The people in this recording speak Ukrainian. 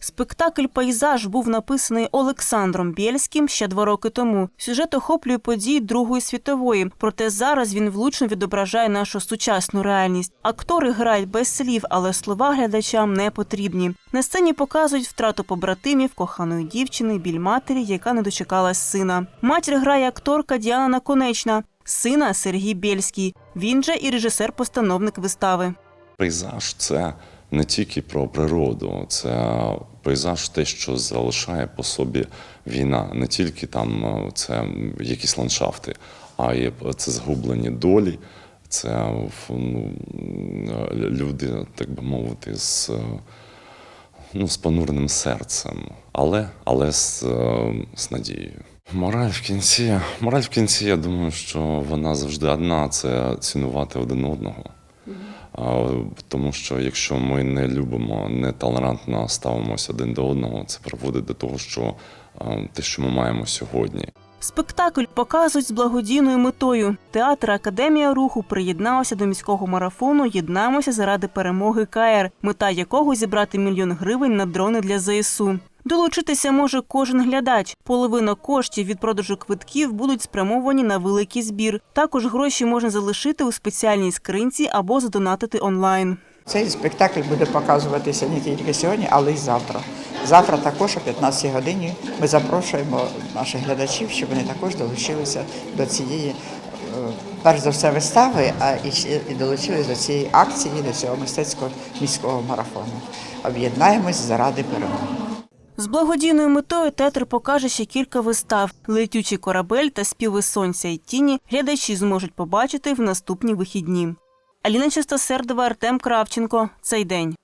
Спектакль Пейзаж був написаний Олександром Бєльським ще два роки тому. Сюжет охоплює події Другої світової, проте зараз він влучно відображає нашу сучасну реальність. Актори грають без слів, але слова глядачам не потрібні. На сцені показують втрату побратимів, коханої дівчини, біль матері, яка не дочекалась сина. Матір грає акторка Діана Наконечна, сина Сергій Бєльський. Він же і режисер-постановник вистави. Пейзаж це не тільки про природу, це пейзаж те, що залишає по собі війна. Не тільки там е, це якісь ландшафти, а й це згублені долі, це ну, е, люди, так би мовити, з, ну, з понуреним серцем, але, але з, е, з надією. Мораль в кінці, мораль в кінці, я думаю, що вона завжди одна це цінувати один одного. А, Тому що якщо ми не любимо, не толерантно ставимося один до одного, це приводить до того, що те, що ми маємо сьогодні, Спектакль показують з благодійною метою. Театр Академія руху приєднався до міського марафону Єднаємося заради перемоги КР, мета якого зібрати мільйон гривень на дрони для ЗСУ. Долучитися може кожен глядач. Половина коштів від продажу квитків будуть спрямовані на великий збір. Також гроші можна залишити у спеціальній скринці або задонатити онлайн. Цей спектакль буде показуватися не тільки сьогодні, але й завтра. Завтра також о 15 годині ми запрошуємо наших глядачів, щоб вони також долучилися до цієї, е, перш за все, вистави, а і долучилися до цієї акції, до цього мистецького міського марафону. Об'єднаємось заради перемоги. З благодійною метою театр покаже ще кілька вистав. Летючий корабель та співи сонця і тіні глядачі зможуть побачити в наступні вихідні. Аліна Чистосердова, Артем Кравченко. Цей день.